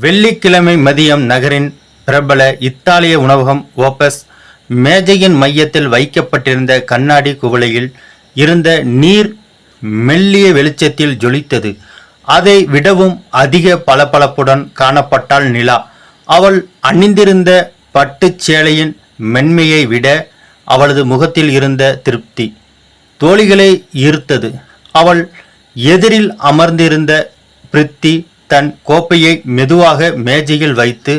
வெள்ளிக்கிழமை மதியம் நகரின் பிரபல இத்தாலிய உணவகம் ஓபஸ் மேஜையின் மையத்தில் வைக்கப்பட்டிருந்த கண்ணாடி குவளையில் இருந்த நீர் மெல்லிய வெளிச்சத்தில் ஜொலித்தது. அதை விடவும் அதிக பளபளப்புடன் காணப்பட்டாள் நிலா. அவள் அணிந்திருந்த பட்டுச் சேலையின் மென்மையை விட அவளது முகத்தில் இருந்த திருப்தி. தோழிகளை ஈர்த்தது. அவள் எதிரில் அமர்ந்திருந்த பிரித்தி தன் கோப்பையை மெதுவாக மேஜையில் வைத்து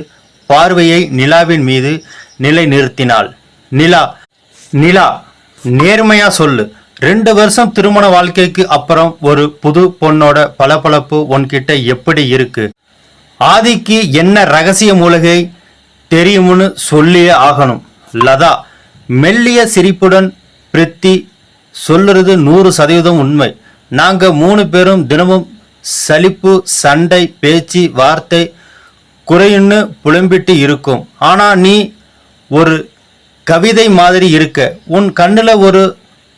பார்வையை நிலாவின் மீது நிலை நிறுத்தினாள் நிலா நிலா நேர்மையா சொல்லு. ரெண்டு வருஷம் திருமண வாழ்க்கைக்கு அப்புறம் ஒரு புது பொண்ணோட பளபளப்பு உன்கிட்ட எப்படி இருக்கு? ஆதிக்கு என்ன ரகசிய மூலிகை தெரியும்னு சொல்லியே ஆகணும். லதா மெல்லிய சிரிப்புடன் பிரித்தி சொல்லுறது நூறு சதவீதம் உண்மை. நாங்க மூணு பேரும் தினமும் சலிப்பு சண்டை பேச்சு வார்த்தை குறையுன்னு புலம்பிட்டு இருக்கும். ஆனால் நீ ஒரு கவிதை மாதிரி இருக்க. உன் கண்ணில் ஒரு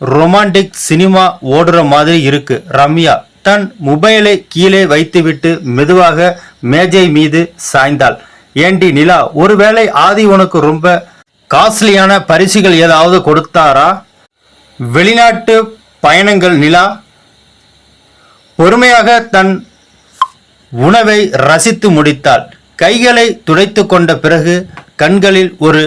ரொமான்டிக் சினிமா ஓடுற மாதிரி இருக்கு. ரம்யா தன் மொபைலை கீழே வைத்துவிட்டு மெதுவாக மேஜை மீது சாய்ந்தாள். ஏண்டி நிலா ஒருவேளை ஆதி உனக்கு ரொம்ப காஸ்ட்லியான பரிசுகள் ஏதாவது கொடுத்தாரா? வெளிநாட்டு பயணங்கள் நிலா பொறுமையாக தன் உணவை ரசித்து முடித்தாள். கைகளை துடைத்து கொண்ட பிறகு கண்களில் ஒரு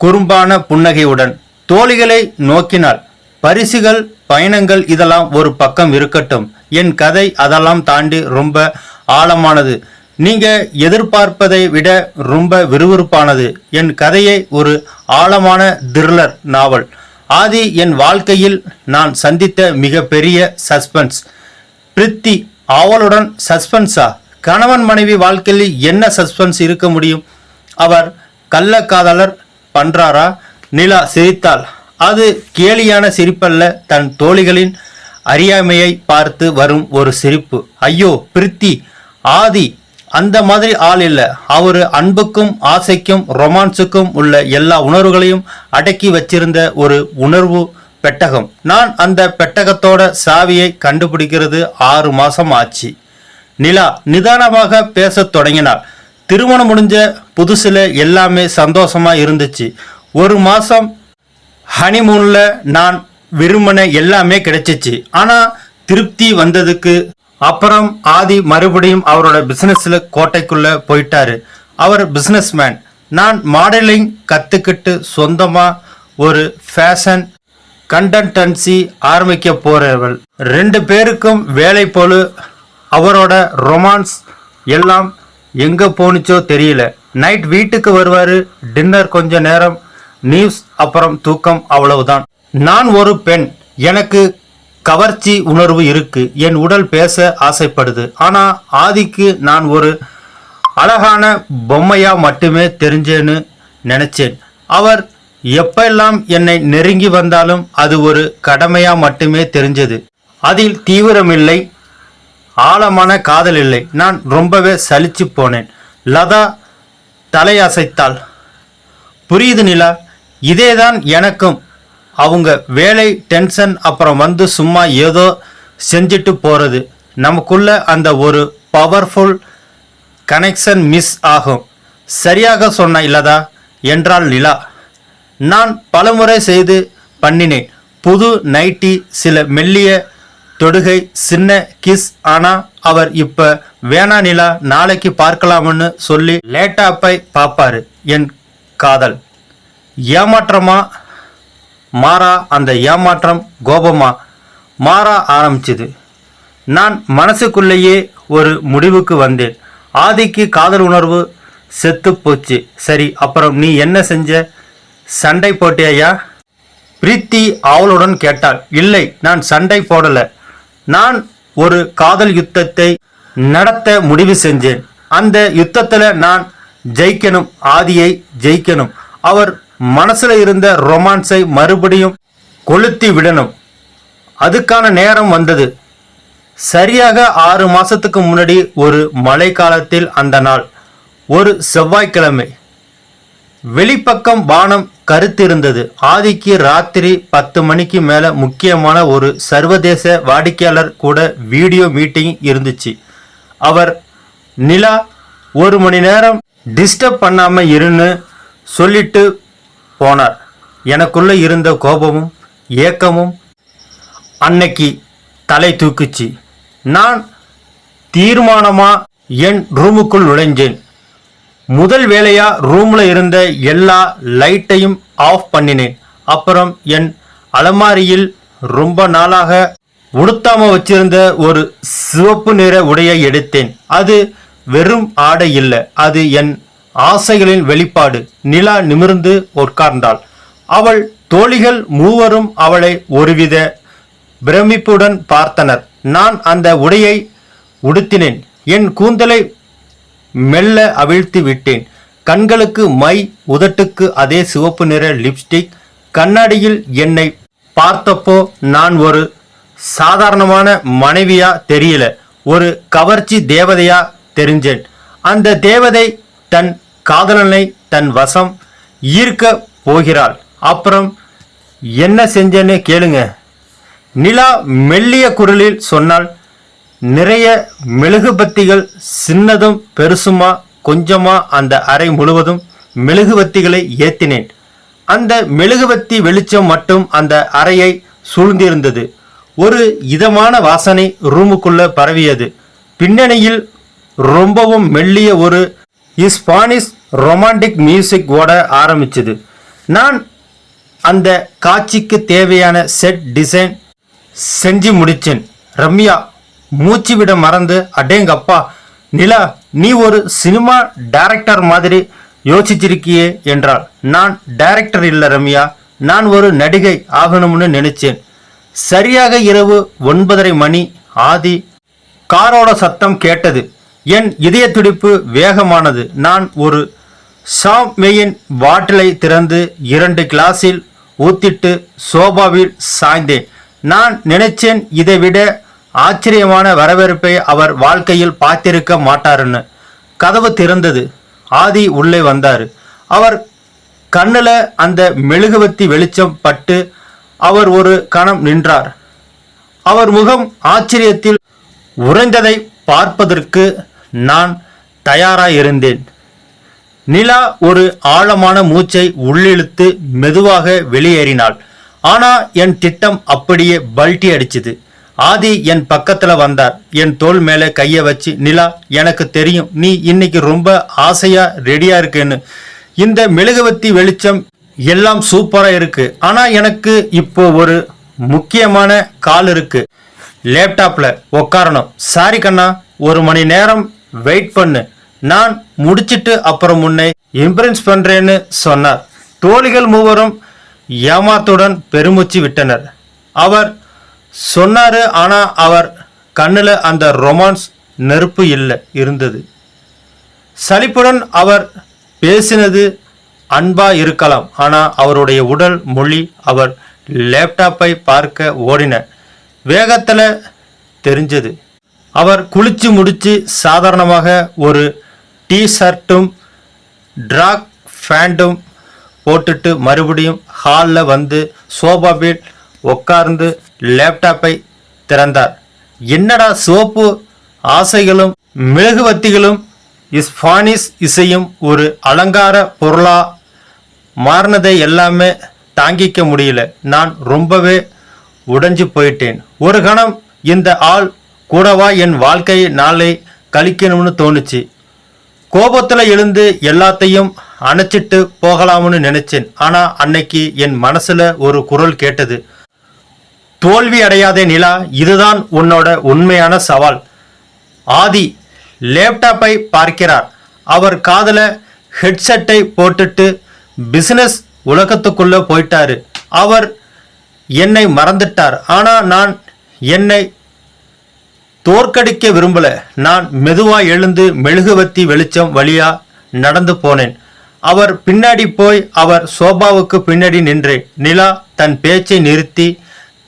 குறும்பான புன்னகையுடன் தோழிகளை நோக்கினாள். பரிசுகள் பயணங்கள் இதெல்லாம் ஒரு பக்கம் இருக்கட்டும். என் கதை அதெல்லாம் தாண்டி ரொம்ப ஆழமானது. நீங்க எதிர்பார்ப்பதை விட ரொம்ப விறுவிறுப்பானது. என் கதையை ஒரு ஆழமான த்ரில்லர் நாவல் ஆதி என் வாழ்க்கையில் நான் சந்தித்த மிகப்பெரிய சஸ்பென்ஸ் பிரித்தி அவளுடன் சஸ்பென்ஸா? கணவன் மனைவி வாழ்க்கையில் என்ன சஸ்பென்ஸ் இருக்க முடியும்? அவர் கள்ளக்காதலர் பண்றாரா? நிலா சிரித்தாள். அது கேலியான சிரிப்பல்ல தன் தோழிகளின் அறியாமையை பார்த்து வரும் ஒரு சிரிப்பு. ஐயோ பிரித்தி ஆதி அந்த மாதிரி ஆள் இல்லை. அவர் அன்புக்கும் ஆசைக்கும் ரொமான்ஸுக்கும் உள்ள எல்லா உணர்வுகளையும் அடக்கி வச்சிருந்த ஒரு உணர்வு பெட்டகம். நான் அந்த பெட்டகத்தோட சாவியை கண்டுபிடிக்கிறது ஆறு மாசம் ஆச்சு. நிலா நிதானமாக பேசத் தொடங்கினாள். திருமணம் முடிஞ்ச புதுசில் எல்லாமே சந்தோஷமா இருந்துச்சு. ஒரு மாசம் ஹனிமூனில் நான் விரும்பின எல்லாமே கிடைச்சிச்சு. ஆனால் திருப்தி வந்ததுக்கு அப்புறம் ஆதி மறுபடியும் அவரோட பிஸ்னஸில் கோட்டைக்குள்ளே போயிட்டாரு. அவர் பிஸ்னஸ்மேன் நான் மாடலிங் கற்றுக்கிட்டு சொந்தமாக ஒரு ஃபேஷன் கண்டன்டன்சி ஆரம்பிக்க போறவள் ரெண்டு பேருக்கும் வேலை போல அவரோட ரொமான்ஸ் எல்லாம் எங்க போனுச்சோ தெரியல. நைட் வீட்டுக்கு வருவாரு டின்னர் கொஞ்ச நேரம் நியூஸ் அப்புறம் தூக்கம் அவ்வளவுதான். நான் ஒரு பெண் எனக்கு கவர்ச்சி உணர்வு இருக்கு என் உடல் பேச ஆசைப்படுது. ஆனா ஆதிக்கு நான் ஒரு அழகான பொம்மையா மட்டுமே தெரிஞ்சேன்னு நினைச்சேன். அவர் எப்பெல்லாம் என்னை நெருங்கி வந்தாலும் அது ஒரு கடமையா மட்டுமே தெரிஞ்சது. அதில் தீவிரமில்லை ஆழமான காதல் இல்லை நான் ரொம்பவே சலிச்சு போனேன். லதா தலையசைத்தாள். புரியுது நிலா இதேதான் எனக்கும். அவங்க வேலை டென்ஷன் அப்புறம் வந்து சும்மா ஏதோ செஞ்சுட்டு போகிறது நமக்குள்ள அந்த ஒரு பவர்ஃபுல் கனெக்ஷன் மிஸ் ஆகும். சரியாக சொன்ன இல்லதா என்றாள் நிலா. நான் பலமுறை செய்து பண்ணினேன். புது நைட்டி சில மெல்லிய தொடுகை சின்ன கிஸ் ஆனால் அவர் இப்போ வேணா நிலா நாளைக்கு பார்க்கலாம்னு சொல்லி லேட்டாப்பை பார்ப்பாரு என் காதல். ஏமாற்றமா? மாறா அந்த ஏமாற்றம் கோபமா? மாற ஆரம்பிச்சது. நான் மனசுக்குள்ளேயே ஒரு முடிவுக்கு வந்தேன். ஆதிக்கு காதல் உணர்வு செத்து போச்சு. சரி அப்புறம் நீ என்ன செஞ்ச? சண்டை போட்டியா பிரீத்தி அவளுடன் கேட்டாள் இல்லை நான் சண்டை போடல. நான் ஒரு காதல் யுத்தத்தை நடத்த முடிவு செஞ்சேன். அந்த யுத்தத்தில் நான் ஜெயிக்கணும் ஆதியை ஜெயிக்கணும். அவர் மனசில் இருந்த ரொமான்ஸை மறுபடியும் கொளுத்தி விடணும். அதுக்கான நேரம் வந்தது. சரியாக ஆறு மாதத்துக்கு முன்னாடி ஒரு மழை காலத்தில் அந்த நாள். ஒரு செவ்வாய்க்கிழமை. வெளிப்பக்கம் வானம் கருத்து இருந்தது ஆதிக்கு ராத்திரி பத்து மணிக்கு மேல முக்கியமான ஒரு சர்வதேச வாடிக்கையாளர் கூட வீடியோ மீட்டிங் இருந்துச்சு. அவர் நிலா ஒரு மணி நேரம் டிஸ்டர்ப் பண்ணாம இருன்னு சொல்லிட்டு போனார். எனக்குள்ள இருந்த கோபமும் ஏக்கமும் அன்னைக்கு தலை தூக்குச்சு. நான் தீர்மானமா என் ரூமுக்குள் நுழைஞ்சேன். முதல் வேலையா ரூம்ல இருந்த எல்லா லைட்டையும் ஆஃப் பண்ணினேன். அப்புறம் என் அலமாரியில் ரொம்ப நாளாக உடுத்தாம வச்சிருந்த ஒரு சிவப்பு நிற உடையை எடுத்தேன். அது வெறும் ஆடை இல்லை அது என் ஆசைகளின் வெளிப்பாடு. நிலா நிமிர்ந்து உட்கார்ந்தாள். அவள் தோழிகள் மூவரும் அவளை ஒருவித பிரமிப்புடன் பார்த்தனர். நான் அந்த உடையை உடுத்தினேன். என் கூந்தலை மெல்ல அவிழ்த்து விட்டேன். கண்களுக்கு மை உதட்டுக்கு அதே சிவப்பு நிற லிப்ஸ்டிக். கண்ணாடியில் என்னை பார்த்தப்போ நான் ஒரு சாதாரணமான மனைவியா தெரியல. ஒரு கவர்ச்சி தேவதையா தெரிஞ்சேன். அந்த தேவதை தன் காதலனை தன் வசம் ஈர்க்க போகிறாள். அப்புறம் என்ன செஞ்சேன்னு கேளுங்க. நிலா மெல்லிய குரலில் சொன்னால் நிறைய மெழுகுபத்திகள் சின்னதும் பெருசுமா கொஞ்சமா அந்த அறை முழுவதும் மெழுகுவத்திகளை ஏத்தினேன். அந்த மெழுகுவத்தி வெளிச்சம் மட்டும் அந்த அறையை சூழ்ந்திருந்தது. ஒரு இதமான வாசனை ரூமுக்குள்ள பரவியது. பின்னணியில் ரொம்பவும் மெல்லிய ஒரு ஸ்பானிஷ் ரொமான்டிக் மியூசிக் ஓட ஆரம்பிச்சது. நான் அந்த காட்சிக்கு தேவையான செட் டிசைன் செஞ்சு முடித்தேன் ரம்யா மூச்சு விட மறந்து அடேங்கப்பா நிலா நீ ஒரு சினிமா டைரக்டர் மாதிரி யோசிச்சிருக்கியே என்றாள். நான் டைரக்டர் இல்லை ரம்யா நான் ஒரு நடிகை ஆகணும்னு நினைச்சேன். சரியாக இரவு ஒன்பதரை மணி ஆதி காரோட சத்தம் கேட்டது. என் இதய துடிப்பு வேகமானது. நான் ஒரு ஷாம்பெயின் பாட்டிலை திறந்து இரண்டு கிளாஸில் ஊத்திட்டு சோபாவில் சாய்ந்தேன். நான் நினைச்சேன் இதை விட ஆச்சரியமான வரவேற்பை அவர் வாழ்க்கையில் பார்த்திருக்க மாட்டாருன்னு. கதவு திறந்தது. ஆதி உள்ளே வந்தார். அவர் கண்ணுல அந்த மெழுகுவத்தி வெளிச்சம் பட்டு அவர் ஒரு கணம் நின்றார். அவர் முகம் ஆச்சரியத்தில் உறைந்ததை பார்ப்பதற்கு நான் தயாராயிருந்தேன். நிலா ஒரு ஆழமான மூச்சை உள்ளிழுத்து மெதுவாக வெளியேறினாள். ஆனால் என் திட்டம் அப்படியே பல்ட்டி அடிச்சுது. ஆதி என் பக்கத்துல வந்தார். என் தோள் மேல கைய வச்சு நிலா எனக்கு தெரியும். நீ இன்னைக்கு ரொம்ப ஆசையா ரெடியா இருக்குன்னு. இந்த மெழுகுவத்தி வெளிச்சம் எல்லாம் சூப்பரா இருக்கு. ஆனா எனக்கு இப்போ ஒரு முக்கியமான கால் இருக்கு. லேப்டாப்ல உக்காரணும். சாரி கண்ணா ஒரு மணி நேரம் வெயிட் பண்ணு. நான் முடிச்சிட்டு அப்புறம் உன்னை இம்ப்ரன்ஸ் பண்றேன்னு சொன்னார். தோழிகள் மூவரும் ஏமாத்துடன் பெருமூச்சு விட்டனர். அவர் சொன்னார் ஆனால் அவர் கண்ணில் அந்த ரொமான்ஸ் நெருப்பு இல்லை இருந்தது. சலிப்புடன் அவர் பேசினது அன்பாக இருக்கலாம் ஆனால் அவருடைய உடல் மொழி அவர் லேப்டாப்பை பார்க்க ஓடின வேகத்தில் தெரிஞ்சது. அவர் குளிச்சு முடித்து சாதாரணமாக ஒரு டீ ஷர்ட்டும் ட்ராக் ஃபேண்டும் போட்டுட்டு மறுபடியும் ஹாலில் வந்து சோபாவில் உட்கார்ந்து லேப்டாப்பை திறந்தார். என்னடா சோப்பு ஆசைகளும் மெழுகுவத்திகளும் ஸ்பானிஷ் இசையும் ஒரு அலங்கார பொருளா மாறினதை எல்லாமே தாங்கிக்க முடியல. நான் ரொம்பவே உடைஞ்சு போயிட்டேன். ஒரு கணம் இந்த ஆள் கூடவா என் வாழ்க்கை நாளை கழிக்கணும்னு தோணுச்சு. கோபத்தில் எழுந்து எல்லாத்தையும் அணைச்சிட்டு போகலாம்னு நினைச்சேன். ஆனால் அன்னைக்கு என் மனசில் ஒரு குரல் கேட்டது. தோல்வி அடையாதே நிலா இதுதான் உன்னோட உண்மையான சவால். ஆதி லேப்டாப்பை பார்க்கிறார். அவர் காதல ஹெட்செட்டை போட்டுட்டு பிசினஸ் உலகத்துக்குள்ளே போயிட்டாரு. அவர் என்னை மறந்துட்டார். ஆனால் நான் என்னை தோற்கடிக்க விரும்பல. நான் மெதுவாக எழுந்து மெழுகுவத்தி வெளிச்சம் வழியாக நடந்து போனேன். அவர் பின்னாடி போய் அவர் சோபாவுக்கு பின்னாடி நின்றேன். நிலா தன் பேச்சை நிறுத்தி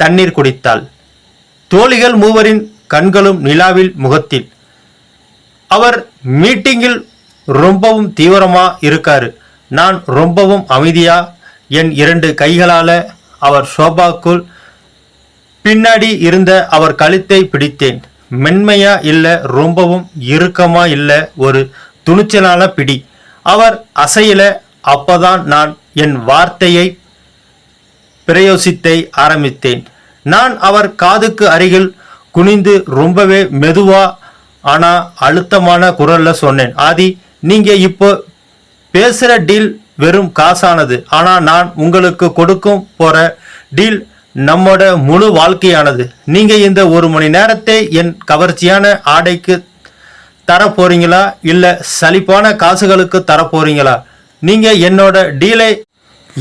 தண்ணீர் குடித்தாள். தோழிகள் மூவரின் கண்களும் நிலாவில் முகத்தில். அவர் மீட்டிங்கில் ரொம்பவும் தீவிரமா இருக்காரு. நான் ரொம்பவும் அமைதியா என் இரண்டு கைகளால அவர் சோபாக்குள் பின்னாடி இருந்த அவர் கழுத்தை பிடித்தேன். மென்மையா இல்ல ரொம்பவும் இறுக்கமா இல்ல ஒரு துணிச்சலான பிடி. அவர் அசையில அப்பதான் நான் என் வார்த்தையை பிரயோசித்தை ஆரம்பித்தேன். நான் அவர் காதுக்கு அருகில் குனிந்து ரொம்பவே மெதுவா ஆனா அழுத்தமான குரல்ல சொன்னேன் ஆதி நீங்க இப்போ பேசுற டீல் வெறும் காசானது. ஆனா நான் உங்களுக்கு கொடுக்கும் போற டீல் நம்மோட முழு வாழ்க்கையானது. நீங்க இந்த ஒரு மணி நேரத்தை என் கவர்ச்சியான ஆடைக்கு தர போறீங்களா இல்ல சலிப்பான காசுகளுக்கு தர போறீங்களா நீங்க என்னோட டீலை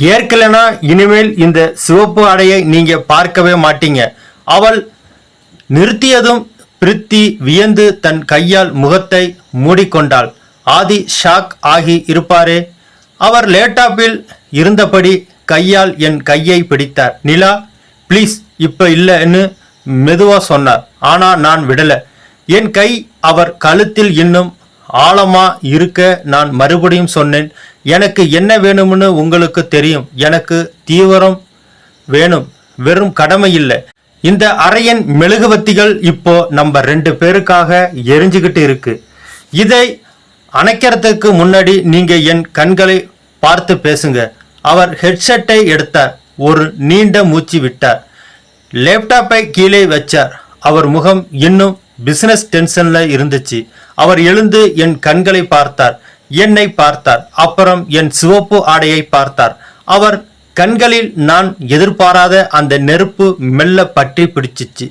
ஏற்கலைனா இனிமேல் இந்த சிவப்பு ஆடையை நீங்க பார்க்கவே மாட்டீங்க. அவள் நிறுத்தியதும் பிரித்தி வியந்து தன் கையால் முகத்தை மூடிக்கொண்டாள். ஆதி ஷாக் ஆகி இருப்பாரே. அவர் லேப்டாப்பில் இருந்தபடி கையால் என் கையை பிடித்தார். நிலா ப்ளீஸ் இப்போ இல்லைன்னு மெதுவாக சொன்னார். ஆனால் நான் விடல. என் கை அவர் கழுத்தில் இன்னும் ஆழமாக இருக்க நான் மறுபடியும் சொன்னேன் எனக்கு என்ன வேணும்னு உங்களுக்கு தெரியும் எனக்கு தீவிரம் வேணும் வெறும் கடமை இல்லை. இந்த அறையின் மெழுகுவத்திகள் இப்போ நம்ம ரெண்டு பேருக்காக எரிஞ்சுக்கிட்டு இருக்கு. இதை அணைக்கிறதுக்கு முன்னாடி நீங்க என் கண்களை பார்த்து பேசுங்க. அவர் ஹெட்செட்டை எடுத்தார் ஒரு நீண்ட மூச்சு விட்டார். லேப்டாப்பை கீழே வச்சார். அவர் முகம் இன்னும் பிசினஸ் டென்ஷன்ல இருந்துச்சு. அவர் எழுந்து என் கண்களை பார்த்தார் என்னை பார்த்தார் அப்புறம் என் சிவப்பு ஆடையை பார்த்தார். அவர் கண்களில் நான் எதிர்பாராத அந்த நெருப்பு மெல்ல பற்றி பிடிச்சிச்சு.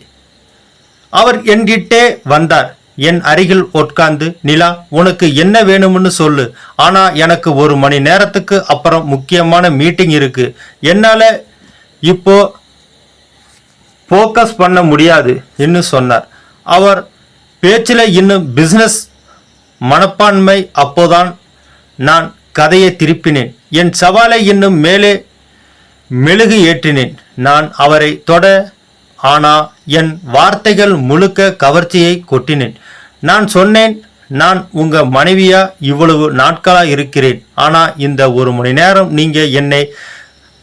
அவர் என்கிட்டே வந்தார் என் அருகில் உட்கார்ந்து நிலா உனக்கு என்ன வேணும்னு சொல்லு. ஆனா எனக்கு ஒரு மணி நேரத்துக்கு அப்புறம் முக்கியமான மீட்டிங் இருக்கு. என்னால இப்போ ஃபோக்கஸ் பண்ண முடியாது என்று சொன்னார். அவர் பேச்சில் இன்னும் பிசினஸ் மனப்பான்மை அப்போதான் நான் கதையை திருப்பினேன். என் சவாலை இன்னும் மேலே மெழுகு ஏற்றினேன். நான் அவரை தொட ஆனா என் வார்த்தைகள் முழுக்க கவர்ச்சியை கொட்டினேன். நான் சொன்னேன் நான் உங்க மனைவியா? இவ்வளவு நாட்களா இருக்கிறேன். ஆனா இந்த ஒரு மணி நேரம் நீங்க என்னை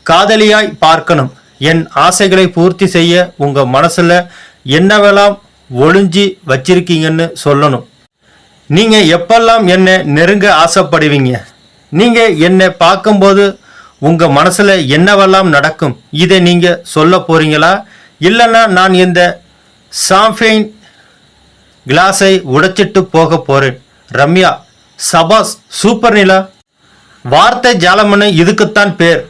காதலியாய் பார்க்கணும். என் ஆசைகளை பூர்த்தி செய்ய உங்க மனசுல என்னவெல்லாம் ஒளிஞ்சி வச்சிருக்கீங்கன்னு சொல்லணும். நீங்கள் எப்பெல்லாம் என்னை நெருங்க ஆசைப்படுவீங்க? நீங்கள் என்னை பார்க்கும்போது உங்கள் மனசில் என்னவெல்லாம் நடக்கும்? இதை நீங்கள் சொல்ல போகிறீங்களா இல்லைன்னா நான் இந்த சாம்பெயின் கிளாஸை உடைச்சிட்டு போக போகிறேன் ரம்யா சபாஸ் சூப்பர் நிலா வார்த்தை ஜாலமனு இதுக்குத்தான் பேர்.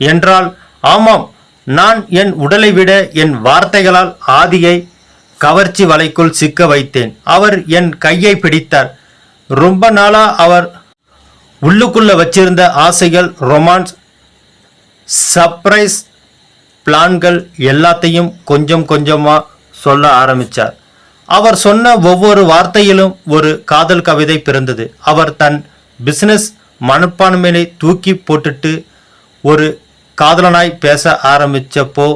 என்றால் ஆமாம் நான் என் உடலை விட என் வார்த்தைகளால் ஆதியை கவர்ச்சி வலைக்குள் சிக்க வைத்தேன். அவர் என் கையை பிடித்தார். ரொம்ப நாளா அவர் உள்ளுக்குள்ள வச்சிருந்த ஆசைகள் ரொமான்ஸ் சர்ப்ரைஸ் பிளான்கள் எல்லாத்தையும் கொஞ்சம் கொஞ்சமா சொல்ல ஆரம்பிச்சார். அவர் சொன்ன ஒவ்வொரு வார்த்தையிலும் ஒரு காதல் கவிதை பிறந்தது. அவர் தன் பிசினஸ் மனப்பான்மையை தூக்கி போட்டுட்டு ஒரு காதலனாய் பேச ஆரம்பித்தப்போ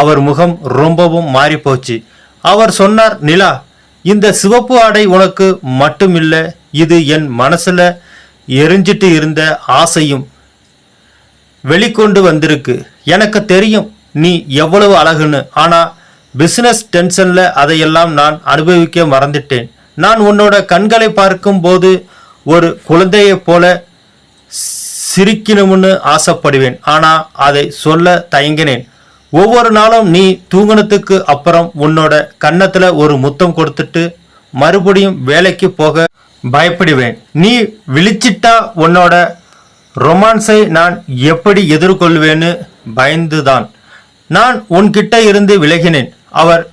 அவர் முகம் ரொம்பவும் மாறிப்போச்சு. அவர் சொன்னார் நிலா இந்த சிவப்பு ஆடை உனக்கு மட்டுமில்லை இது என் மனசுல எரிஞ்சிட்டு இருந்த ஆசையும் வெளிக்கொண்டு வந்திருக்கு. எனக்கு தெரியும் நீ எவ்வளவு அழகுன்னு ஆனால் பிஸ்னஸ் டென்ஷனில் அதையெல்லாம் நான் அனுபவிக்க மறந்துட்டேன். நான் உன்னோட கண்களை பார்க்கும்போது ஒரு குழந்தையைப் போல சிரிக்கணும்னு ஆசைப்படுவேன் ஆனால் அதை சொல்ல தயங்கினேன். ஒவ்வொரு நாளும் நீ தூங்குனதுக்கு அப்புறம் உன்னோட கன்னத்துல ஒரு முத்தம் கொடுத்துட்டு மறுபடியும் வேலைக்கு போக பயப்படுவேன். நீ விழிச்சிட்டா உன்னோட ரொமான்ஸை நான் எப்படி எதிர்கொள்வேன்னு பயந்துதான். நான் உன்கிட்ட இருந்து விலகினேன். அவர்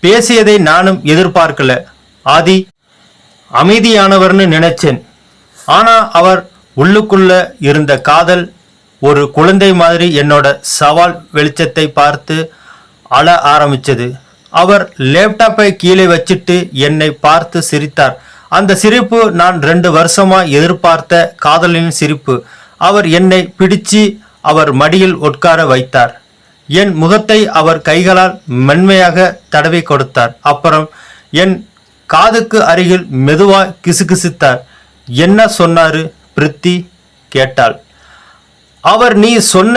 பேசியதை நானும் எதிர்பார்க்கல. ஆதி அமைதியானவர்னு நினைச்சேன். ஆனா அவர் உள்ளுக்குள்ள இருந்த காதல் ஒரு குழந்தை மாதிரி என்னோட சவால் வெளிச்சத்தை பார்த்து அழ ஆரம்பித்தது அவர் லேப்டாப்பை கீழே வச்சிட்டு என்னை பார்த்து சிரித்தார். அந்த சிரிப்பு நான் ரெண்டு வருஷமாக எதிர்பார்த்த காதலின் சிரிப்பு. அவர் என்னை பிடிச்சு அவர் மடியில் உட்கார வைத்தார். என் முகத்தை அவர் கைகளால் மென்மையாக தடவி கொடுத்தார். அப்புறம் என் காதுக்கு அருகில் மெதுவாக கிசுகிசுத்தார். என்ன சொன்னாரு? பிரித்தி கேட்டாள். அவர் நீ சொன்ன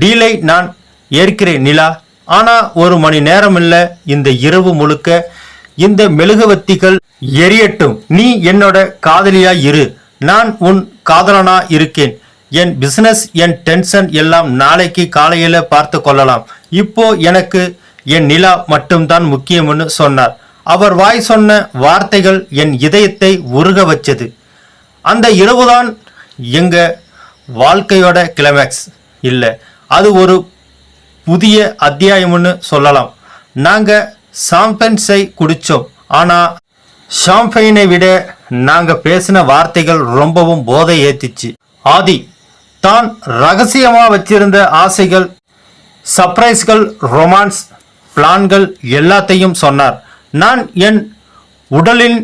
டீலை நான் ஏற்கிறேன் நிலா. ஆனால் ஒரு மணி நேரம் இல்லை இந்த இரவு முழுக்க இந்த மெழுகுவத்திகள் எரியட்டும். நீ என்னோட காதலியா இரு. நான் உன் காதலனா இருக்கேன். என் பிசினஸ் என் டென்ஷன் எல்லாம் நாளைக்கு காலையில் பார்த்து கொள்ளலாம். இப்போ எனக்கு என் நிலா மட்டும்தான் முக்கியம்னு சொன்னார். அவர் வாய் சொன்ன வார்த்தைகள் என் இதயத்தை உருக வச்சது. அந்த இரவுதான் எங்கள் வாழ்க்கையோட கிளைமேக்ஸ் இல்லை அது ஒரு புதிய அத்தியாயம்னு சொல்லலாம். நாங்கள் சாம்பன்ஸை குடித்தோம் ஆனால் ஷாம்பைனை விட நாங்கள் பேசின வார்த்தைகள் ரொம்பவும் போதை ஏத்திச்சு ஆதி தான் ரகசியமாக வச்சிருந்த ஆசைகள் சர்ப்ரைஸ்கள் ரொமான்ஸ் பிளான்கள் எல்லாத்தையும் சொன்னார். நான் என் உடலின்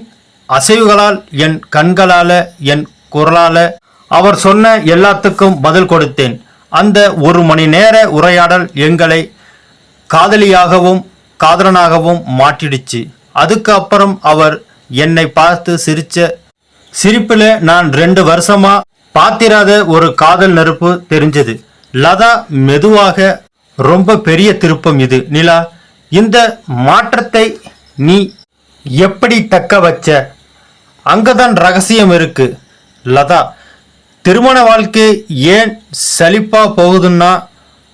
அசைவுகளால் என் கண்களால் என் குரலால் அவர் சொன்ன எல்லாத்துக்கும் பதில் கொடுத்தேன். அந்த ஒரு மணி நேர உரையாடல் எங்களை காதலியாகவும் காதலனாகவும் மாற்றிடுச்சு. அதுக்கு அப்புறம் அவர் என்னை பார்த்து சிரிச்ச சிரிப்பில் நான் ரெண்டு வருஷமா பாத்திராத ஒரு காதல் நெருப்பு தெரிஞ்சது. லதா மெதுவாக ரொம்ப பெரிய திருப்பம் இது நிலா. இந்த மாற்றத்தை நீ எப்படி தக்க வச்ச? அங்கதான் ரகசியம் இருக்கு லதா. திருமண வாழ்க்கை ஏன் சலிப்பா போகுதுன்னா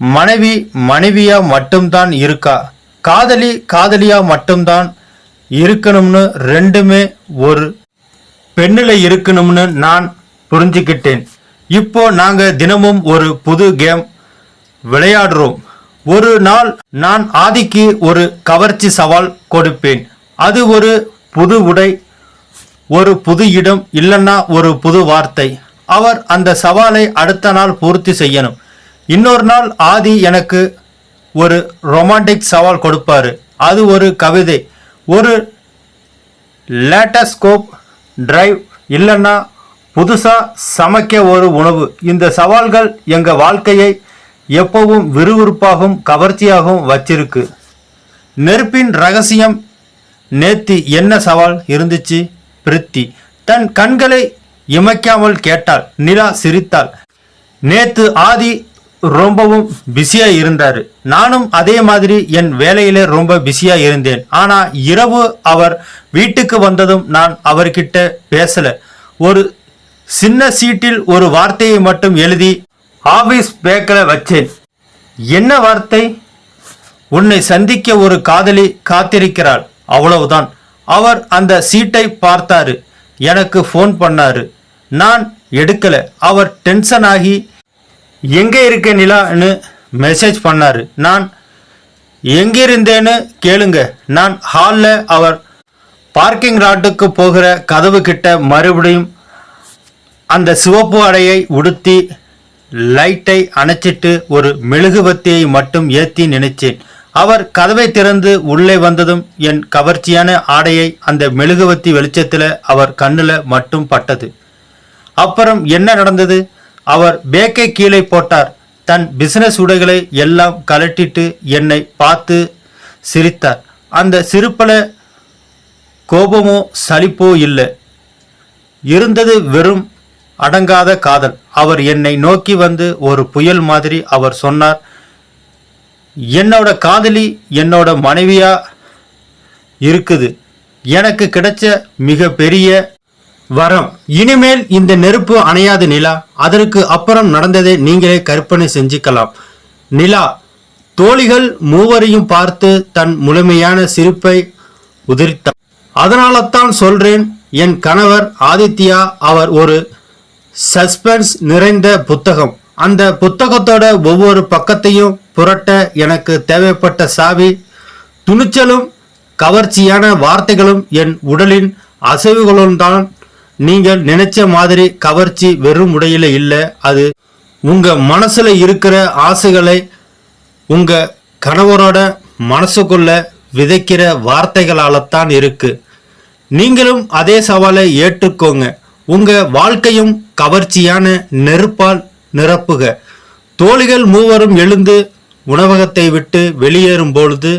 மனைவி மனைவியா மட்டும்தான் இருக்கா? காதலி காதலியா மட்டும்தான் இருக்கணும்னு ரெண்டுமே ஒரு பெண்ணில் இருக்கணும்னு நான் புரிஞ்சுக்கிட்டேன். இப்போ நாங்கள் தினமும் ஒரு புது கேம் விளையாடுறோம். ஒரு நாள் நான் ஆதிக்கு ஒரு கவர்ச்சி சவால் கொடுப்பேன். அது ஒரு புது உடை ஒரு புது இடம் இல்லைன்னா ஒரு புது வார்த்தை. அவர் அந்த சவாலை அடுத்த நாள் பூர்த்தி செய்யணும். இன்னொரு நாள் ஆதி எனக்கு ஒரு ரொமான்டிக் சவால் கொடுப்பாரு. அது ஒரு கவிதை. ஒரு லேட்டஸ்கோப் டிரைவ் இல்லைன்னா புதுசாக சமைக்க ஒரு உணவு. இந்த சவால்கள் எங்கள் வாழ்க்கையை எப்பவும் விறுவிறுப்பாகவும் கவர்ச்சியாகவும் வச்சிருக்கு. நெருப்பின் ரகசியம் நேத்தி என்ன சவால்? இருந்துச்சு பிரித்தி. தன் கண்களை இமைக்காமல் கேட்டாள் நிலா சிரித்தாள். நேத்து ஆதி ரொம்பவும் பிஸியா இருந்தாரு. நானும் அதே மாதிரி என் வேலையில ரொம்ப பிஸியா இருந்தேன். ஆனா இரவு அவர் வீட்டுக்கு வந்ததும் நான் அவர்கிட்ட பேசல. ஒரு சின்ன சீட்டில் ஒரு வார்த்தையை மட்டும் எழுதி ஆபீஸ் பேக்கில் வச்சேன். என்ன வார்த்தை? உன்னை சந்திக்க ஒரு காதலி காத்திருக்கிறாள். அவ்வளவுதான். அவர் அந்த சீட்டை பார்த்தாரு. எனக்கு ஃபோன் பண்ணாரு. நான் எடுக்கல. அவர் டென்ஷன் ஆகி எங்கே இருக்க நிலான்னு மெசேஜ் பண்ணார். நான் எங்கிருந்தேன்னு கேளுங்க. நான் ஹாலில் அவர் பார்க்கிங் ராட்டுக்கு போகிற கதவு கிட்ட மறுபடியும் அந்த சிவப்பு அடையை உடுத்தி லைட்டை அணைச்சிட்டு ஒரு மெழுகுவத்தியை மட்டும் ஏற்றி நினைச்சேன். அவர் கதவை திறந்து உள்ளே வந்ததும் என் கவர்ச்சியான ஆடையை அந்த மெழுகுவத்தி வெளிச்சத்தில் அவர் கண்ணில் மட்டும் பட்டது. அப்புறம் என்ன நடந்தது? அவர் பேக்கை கீழே போட்டார். தன் பிசினஸ் உடைகளை எல்லாம் கலட்டிட்டு என்னை பார்த்து சிரித்தார். அந்த சிரிப்பல கோபமோ சலிப்போ இல்லை. இருந்தது வெறும் அடங்காத காதல். அவர் என்னை நோக்கி வந்து ஒரு புயல் மாதிரி அவர் சொன்னார். என்னோட காதலி என்னோட மனைவியா இருக்குது. எனக்கு கிடைச்ச மிக பெரிய வரம். இனிமேல் இந்த நெருப்பு அணையாது நிலா. அதற்கு அப்புறம் நடந்ததை நீங்களே கற்பனை செஞ்சுக்கலாம். நிலா தோழிகள் மூவரையும் பார்த்து தன் முழுமையான சிரிப்பை உதிர்த்தார். அதனால தான் சொல்றேன் என் கணவர் ஆதித்யா அவர் ஒரு சஸ்பென்ஸ் நிறைந்த புத்தகம். அந்த புத்தகத்தோட ஒவ்வொரு பக்கத்தையும் புரட்ட எனக்கு தேவைப்பட்ட சாவி துணிச்சலும் கவர்ச்சியான வார்த்தைகளும் என் உடலின் அசைவுகளும் தான் நீங்கள் நினைச்ச மாதிரி கவர்ச்சி வெறும் உடையில இல்லை. அது உங்க மனசுல இருக்கிற ஆசைகளை உங்க கணவரோட மனசுக்குள்ள விதைக்கிற வார்த்தைகளால தான் இருக்கு. நீங்களும் அதே சவாலை ஏற்றுக்கோங்க. உங்க வாழ்க்கையும் கவர்ச்சியான நெருப்பால் நிரப்புக. தோழிகள் மூவரும் எழுந்து உணவகத்தை விட்டு வெளியேறும் பொழுது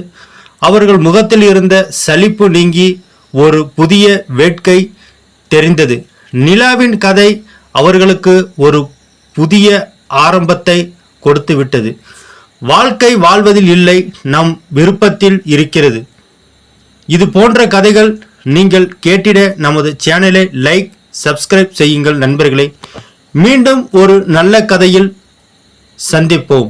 அவர்கள் முகத்தில் இருந்த சலிப்பு நீங்கி ஒரு புதிய வேட்கை தெரிந்தது. நிலாவின் கதை அவர்களுக்கு ஒரு புதிய ஆரம்பத்தை கொடுத்து விட்டது. வாழ்க்கை வாழ்வதில் இல்லை நம் விருப்பத்தில் இருக்கிறது. இது போன்ற கதைகள் நீங்கள் கேட்டிட நமது சேனலை லைக் சப்ஸ்கிரைப் செய்யுங்கள் நண்பர்களே. மீண்டும் ஒரு நல்ல கதையில் சந்திப்போம்.